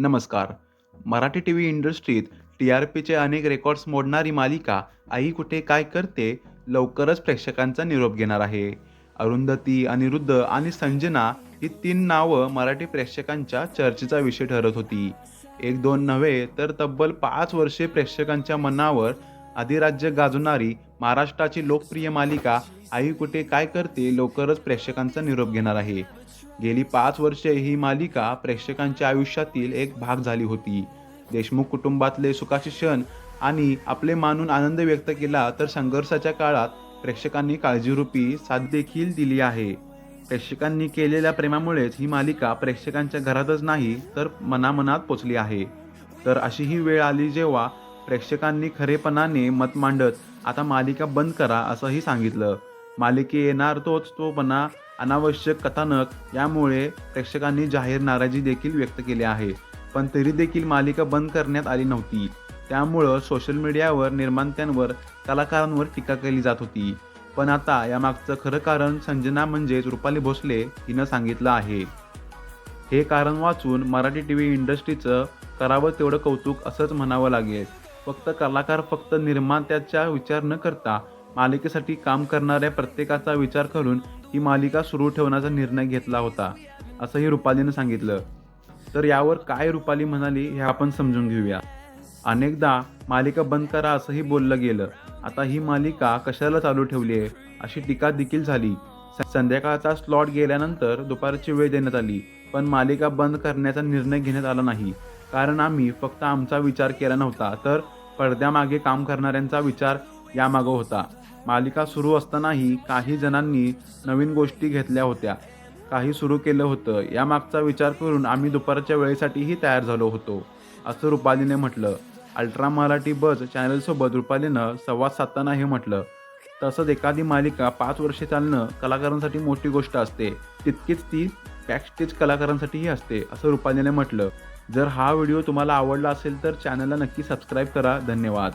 नमस्कार. Marathi T V इंडस्ट्रीत T R पीचे अनेक रेकॉर्ड्स मोडणारी मालिका आई कुठे काय करते लवकरच प्रेक्षकांचा निरोप घेणार आहे. अरुंधती अनिरुद्ध आणि संजना ही तीन नावं मराठी प्रेक्षकांच्या चर्चेचा विषय ठरत होती. एक दोन नव्हे तर तब्बल पाच वर्षे प्रेक्षकांच्या मनावर अधिराज्य गाजवणारी महाराष्ट्राची लोकप्रिय मालिका आई कुठे काय करते लवकरच प्रेक्षकांचा निरोप घेणार आहे. गेली पाच वर्षे ही मालिका प्रेक्षकांच्या आयुष्यातील एक भाग झाली होती. देशमुख कुटुंबातले सुखाचे क्षण आणि आपले मानून आनंद व्यक्त केला तर संघर्षाच्या काळात प्रेक्षकांनी काळजीरूपी साथ देखील दिली आहे. प्रेक्षकांनी केलेल्या प्रेमामुळेच ही मालिका प्रेक्षकांच्या घरातच नाही तर मनामनात पोचली आहे. तर अशी ही वेळ आली जेव्हा प्रेक्षकांनी खरेपणाने मत मांडत आता मालिका बंद करा असंही सांगितलं. मालिके येणार तोच तोपणा अनावश्यक कथानक यामुळे प्रेक्षकांनी जाहीर नाराजी देखील व्यक्त केली आहे. पण तरी देखील मालिका बंद करण्यात आली नव्हती. त्यामुळं सोशल मीडियावर निर्मात्यांवर कलाकारांवर टीका केली जात होती. पण आता यामागचं खरं कारण संजना म्हणजेच रुपाली भोसले हिनं सांगितलं आहे. हे कारण वाचून मराठी टी व्ही इंडस्ट्रीचं करावं तेवढं कौतुक असंच म्हणावं लागेल. फक्त कलाकार फक्त निर्मात्याचा विचार न करता मालिकेसाठी काम करणाऱ्या प्रत्येकाचा विचार करून ही मालिका सुरू ठेवण्याचा निर्णय घेतला होता असंही रुपालीनं सांगितलं. तर यावर काय रुपाली म्हणाली हे आपण समजून घेऊया. अनेकदा मालिका बंद करा असंही बोललं गेलं. आता ही मालिका कशाला चालू ठेवली आहे? अशी टीका देखील झाली. संध्याकाळचा स्लॉट गेल्यानंतर दुपारची वेळ देण्यात आली पण मालिका बंद करण्याचा निर्णय घेण्यात आला नाही. कारण आम्ही फक्त आमचा विचार केला नव्हता तर पडद्यामागे काम करणाऱ्यांचा विचार यामागं होता. मालिका सुरू असतानाही काही जणांनी नवीन गोष्टी घेतल्या होत्या. काही सुरू केलं होतं. यामागचा विचार करून आम्ही दुपारच्या वेळेसाठीही तयार झालो होतो असं रुपालीने म्हटलं. अल्ट्रा मराठी बज चॅनलसोबत रुपालीनं संवाद साधताना हे म्हटलं. तसंच एखादी मालिका पाच वर्षे चालणं कलाकारांसाठी मोठी गोष्ट असते. तितकीच ती बॅकस्टेज कलाकारांसाठीही असते असं रुपालीने म्हटलं. जर हा व्हिडिओ तुम्हाला आवडला असेल तर चॅनलला नक्की सबस्क्राईब करा. धन्यवाद.